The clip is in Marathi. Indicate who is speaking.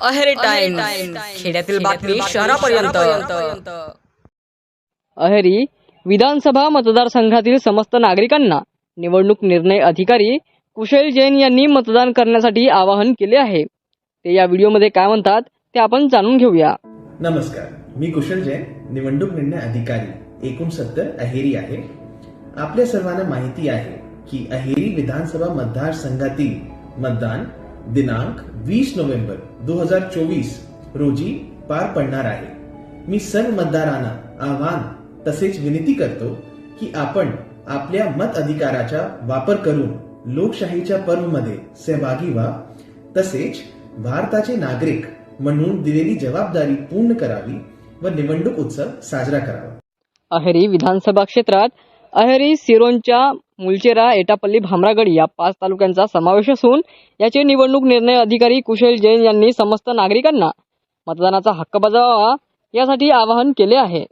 Speaker 1: अहेरी टाइम खेड्यातील बातमी शहरापर्यंत.
Speaker 2: अहेरी विधानसभा मतदारसंघातील समस्त नागरिकांना निवडणूक निर्णय अधिकारी कुशल जैन यांनी मतदान करण्यासाठी आवाहन केले आहे. ते या व्हिडिओमध्ये काय म्हणतात ते आपण जाणून घेऊया.
Speaker 3: नमस्कार. मी कुशल जैन निवडणूक निर्णय अधिकारी एकोणसत्तर अहेरी आहे. आपल्या सर्वांना माहिती आहे की अहेरी विधानसभा मतदारसंघातील मतदान दिनांक वीस नोव्हेंबर दो हजार चोवीस रोजी पार पडणार आहे. मी सर्व मतदारांना आव्हान तसेच विनंती करतो की आपण आपल्या मत अधिकाराचा वापर करून लोकशाहीच्या पर्वमध्ये सहभागी व्हा. तसेच भारताचे नागरिक म्हणून दिलेली जबाबदारी पूर्ण करावी व निवडणूक उत्सव साजरा करावा.
Speaker 2: अहेरी विधानसभा क्षेत्रात अहेरी सिरोंच्या मुलचेरा एटापल्ली भामरागड या पाच तालुक्यांचा समावेश असून याचे निवडणूक निर्णय अधिकारी कुशल जैन यांनी समस्त नागरिकांना मतदानाचा हक्क बजावावा यासाठी आवाहन केले आहे.